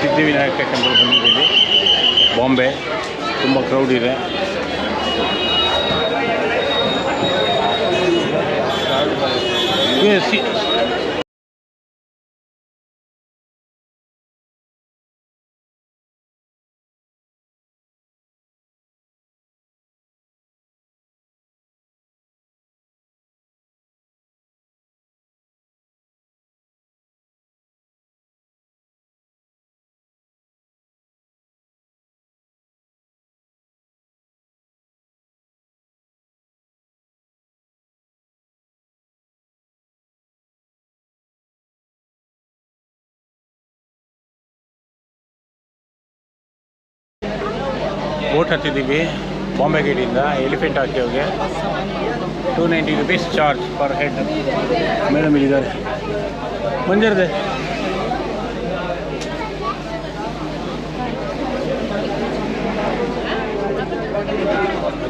Siddhivinayak temple ಬಂದಿದ್ದೀವಿ. ಬಾಂಬೆ ತುಂಬ crowd ಇದೆ. ಸಿ- ಬೋಟ್ ಹತ್ತಿದ್ದೀವಿ ಬಾಂಬೆ ಗೇಟಿಂದ elephant ಹಾಕಿಯೋಗೆ two ninety rupees charge per head madam ಇಲ್ಲಿದ್ದಾರೆ. ಮಂಜರ್ದೆ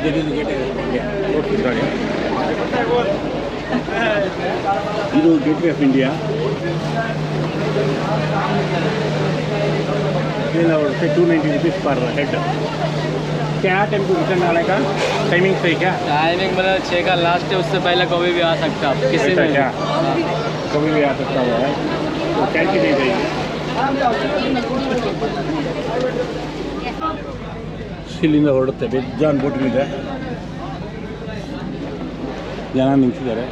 ಗೇಟ್ ಇದು. ಗೇಟ್ ವೇ ಆಫ್ ಇಂಡಿಯಾ इतना और से two ninety rupees per head क्या टाइम को रिटर्न आने का टाइमिंग सही क्या टाइमिंग मतलब छः का लास्ट है उससे पहले कभी भी आ सकते आप किसी ऐसा में क्या कभी भी आ सकता हुआ है तो कैंची नहीं रहेगी ಇಲ್ಲಿಂದ ಹೊರಡುತ್ತೆ ಬೆಜ್ಜಾನ್ ಬೋಟ್ಗಳಿದೆ ಜನ ನಿಂತಿದ್ದಾರೆ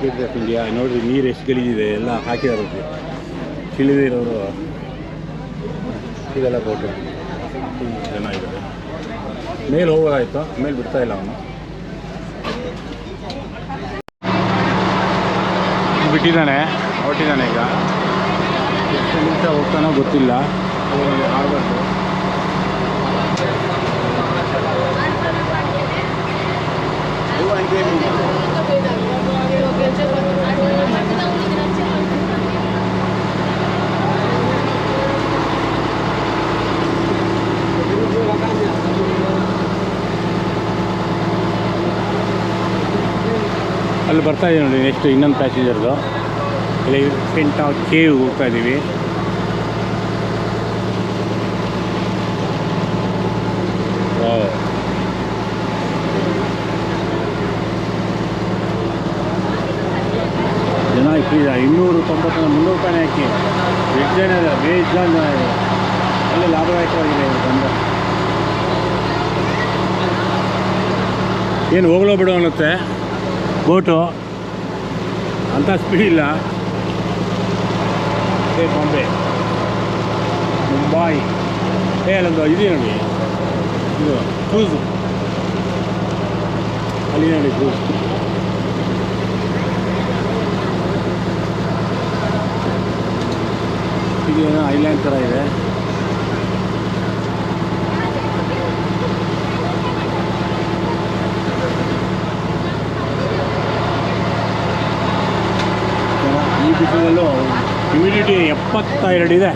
ಗೇಟ್ ಆಫ್ ಇಂಡಿಯಾ ನೋಡ್ರಿ ನೀರು ಎಷ್ಟು ಗಲೀಜಿದೆ ಎಲ್ಲ ಹಾಕಿದ್ದಾರೆ ಇಲ್ಲಿ. ತಿಳಿದೇ ಇರೋರು ಇದೆಲ್ಲ ಬೋಟ್ ಚೆನ್ನಾಗಿದೆ ಜನ ಇದ್ದಾರೆ. ಮೇಲೆ ಹೋಗೋದಾಯ್ತು ಮೇಲೆ ಬಿಡ್ತಾ ಇಲ್ಲ ಅವನು? ಬಿಟ್ಟಿದ್ದಾನೆ ಹೊಟ್ಟಿದ್ದಾನೆ ಈಗ. ಎಷ್ಟು ನಿಮಿಷ ಹೋಗ್ತಾನೋ ಗೊತ್ತಿಲ್ಲ. ಆಡಬಾರ್ದು ಅಲ್ಲಿ ಬರ್ತಾ ಇದೀವಿ ನೋಡಿ ನೆಕ್ಸ್ಟ್ ಇನ್ನೊಂದು ಪ್ಯಾಸೆಂಜರ್ದು ಇಲ್ಲಿ ಪೆಂಟ ಕೇವ್ ಹೋಗ್ತಾ ಇದ್ದೀವಿ. ಜನ ಇನ್ನೂರು ತೊಂಬತ್ತ ಮುನ್ನೂರು ರೂಪಾಯಿ ಹಾಕಿ. ವೆಜ್ ಜನ ಇದೆ. ವೇಜ್ ಒಳ್ಳೆ ಲಾಭದಾಯಕವಾಗಿದೆ ಬಂದ ಏನು ಹೋಗ್ಲೋ ಬಿಡು ಅನ್ನುತ್ತೆ. ಬೋಟು ಅಂಥ ಸ್ಪೀಡ್ ಇಲ್ಲ. ಏ, ಬಾಂಬೆ. ಮುಂಬೈ. ಏ, ಅಲ್ಲೊಂದು ಇದೆ ನೋಡಿ. ಇದು ಕ್ರೂಸು ಅಲ್ಲಿ ನೋಡಿ ಕ್ರೂಸ್ ಏನೋ ಐಲ್ಯಾಂಡ್ ಥರ ಇದೆ. ಬಿಸಿಲಲ್ಲೂ ಹ್ಯುಮಿಡಿಟಿ ಎಪ್ಪತ್ತ ಎರಡು ಇದೆ.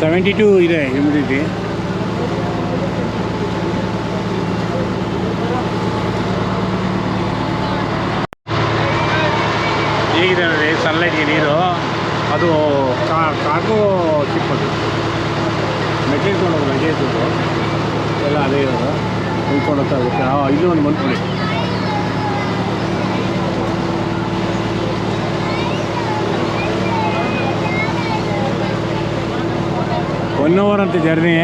ಸೆವೆಂಟಿ ಟೂ ಇದೆ ಹ್ಯುಮಿಡಿಟಿ ಹೇಗಿದೆ ನೋಡಿ ಸನ್ಲೈಟ್ಗೆ ನೀರು? ಅದು ಕಾರ್ಗೋ ಚಿಪ್ಪದು ಮೆಟೀರಿಯಲ್ ತೊಗೊಂಡೋದು ಲಗೇಜ್ ಎಲ್ಲ ಅದೇ ಇರೋದು. ನಿಂತ್ಕೊಂಡು ಹೋಗ್ತಾ ಇರುತ್ತೆ ಇದು ಒಂದು ಮಂತ್ಲಿ ಒನ್ ಅವರ್ ಅಂತ ಜರ್ನಿ.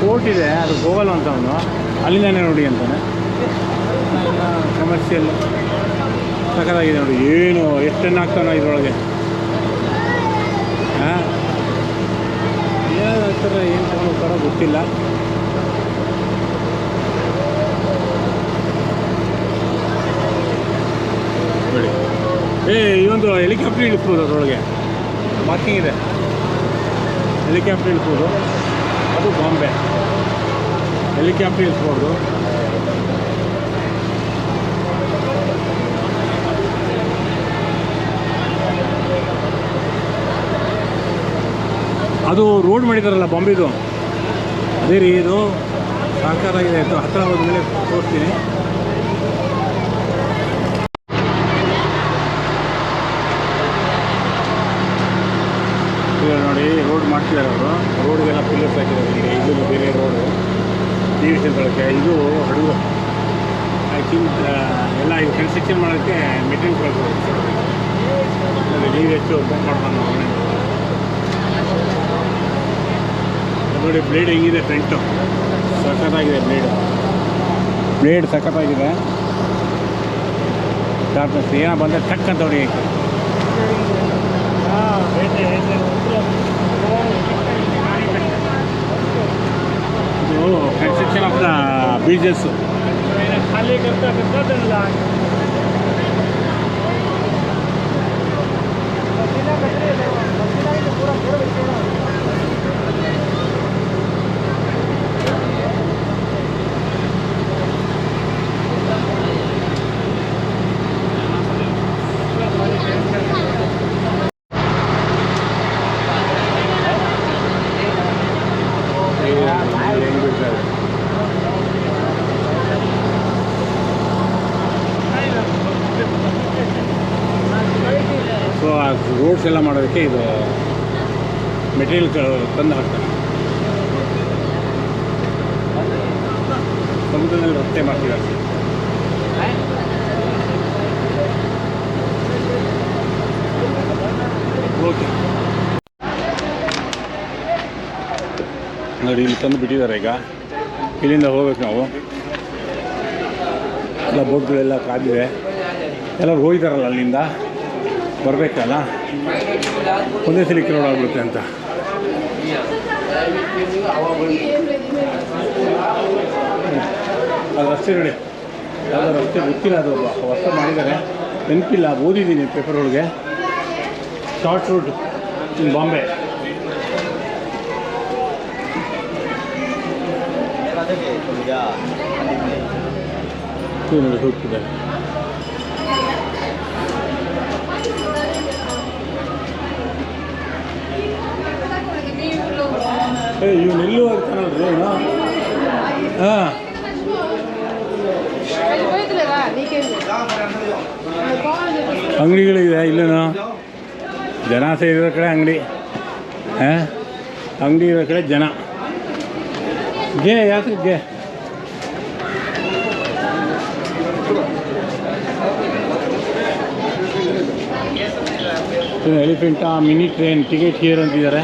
ಫೋರ್ಟ್ ಇದೆ, ಅದು ಗೋಗಲ್ ಅಂತ ಅವನು ಅಲ್ಲಿಂದಾನೆ ನೋಡಿ ಅಂತಾನೆ. ಕಮರ್ಷಿಯಲ್ ಸಖತ್ತಾಗಿದೆ ನೋಡಿ. ಏನು ಎಷ್ಟನ್ನು ಆಗ್ತಾನೋ ಇದರೊಳಗೆ. ಹಾಂ ಏನು ಹಾಕ್ತಾರೆ ಏನು ತಗೊಂಡು ಗೊತ್ತಿಲ್ಲ ನೋಡಿ ಒಂದು ಹೆಲಿಕಾಪ್ಟರ್ ಇಳಿಸ್ಬೋದು ಅದರೊಳಗೆ. ಮಾರ್ಕಿಂಗ್ ಇದೆ. ಹೆಲಿಕಾಪ್ಟರ್ ಇಳಿಸ್ಬೋದು. ಅದು ಬಾಂಬೆ. ಹೆಲಿಕಾಪ್ಟರ್ ಇಳಿಸ್ಬೋದು. ಅದು ರೋಡ್ ಮಾಡಿದಾರಲ್ಲ ಬಾಂಬೆದು? ಅದೇ ರೀ, ಇದು ಸಾಕಾಗಿದೆ ಆಯಿತು ಹತ್ತಿರ ಹೋದ್ಮೇಲೆ ತೋರಿಸ್ತೀನಿ ಮಾಡ್ತಿದ್ದಾರೆ ಅವರು ರೋಡ್ಗೆಲ್ಲ ಪಿಲ್ಲರ್ಸ್ ಹಾಕಿದ್ದಾರೆ ಈಗ ಇದು ಬೇರೆ ರೋಡು ಟಿ ವಿ ಬಳಕೆ ಇದು ಹಡಗು. ಐ ಥಿಂಕ್ ಎಲ್ಲ ಇದು ಕನ್ಸ್ಟ್ರಕ್ಷನ್ ಮಾಡೋಕ್ಕೆ ಮೆಟೀರಿಯಲ್ ಕೊಡ್ಬೋದು ಡಿ ಹೆಚ್ಚು ಓಪನ್ ಮಾಡ್ಕೊಂಡು ನೋಡಿ ಬ್ಲೇಡ್ ಹೆಂಗಿದೆ ಫ್ರಂಟು ಸಖತ್ತಾಗಿದೆ ಬ್ಲೇಡು ಬ್ಲೇಡ್ ಸಖತ್ತಾಗಿದೆ. ಡಾಕ್ಟರ್ಸ್ ಏನೋ ಬಂದರೆ ಟಕ್ ಹೊಡಿ ಇದು ಕನ್ಸ್ಟ್ರಕ್ಷನ್ ಆಫ್ ದ ಬ್ರಿಡ್ಜಸ್ಸು खाली करता ರೋಡ್ಸ್ ಎಲ್ಲ ಮಾಡೋದಕ್ಕೆ ಇದು ಮೆಟೀರಿಯಲ್ ತಂದು ಹಾಕ್ತಾರೆ. ಸಮುದ್ರದಲ್ಲಿ ರಸ್ತೆ ಮಾಡ್ತಿದ್ದಾರೆ ಓಕೆ ನೋಡಿ, ಇಲ್ಲಿ ತಂದು ಬಿಟ್ಟಿದ್ದಾರೆ ಈಗ. ಇಲ್ಲಿಂದ ಹೋಗ್ಬೇಕು ನಾವು. ಎಲ್ಲ ಬೋಟ್ಗಳೆಲ್ಲ ಕಾದಿವೆ. ಎಲ್ಲರೂ ಹೋಗಿದ್ದಾರಲ್ಲ ಅಲ್ಲಿಂದ? ಬರಬೇಕಲ್ಲ? ಒಂದೇ ಸಲ ಕಿಲೋಡ್ ಆಗ್ಬಿಡುತ್ತೆ ಅಂತ. ಅದು ರಸ್ತೆ ನೋಡಿ. ಯಾವುದೋ ರಸ್ತೆ ಗೊತ್ತಿಲ್ಲ ಅದು ಹೊಸ ಮಾಡಿದ್ದಾರೆ ನೆನಪಿಲ್ಲ ಓದಿದ್ದೀನಿ ಪೇಪರ್ ಒಳಗೆ. ಶಾರ್ಟ್ ರೂಟ್ ಇನ್ ಬಾಂಬೆ ಇದು ಏ ಇವನು ಎಲ್ಲೂ ಹೋಗ್ತಾನಲ್ರಿ ಇವನು ಹಾಂ ಅಂಗಡಿಗಳಿದೆ ಇಲ್ಲೇನು ಜನ ಸೇರಿರೋ ಕಡೆ ಅಂಗಡಿ ಹಾಂ ಅಂಗಡಿ ಇರೋ ಕಡೆ ಜನ ಗೆ ಯಾಕೆ ಗೆ Elephanta mini train ticket here ಅಂತಿದ್ದಾರೆ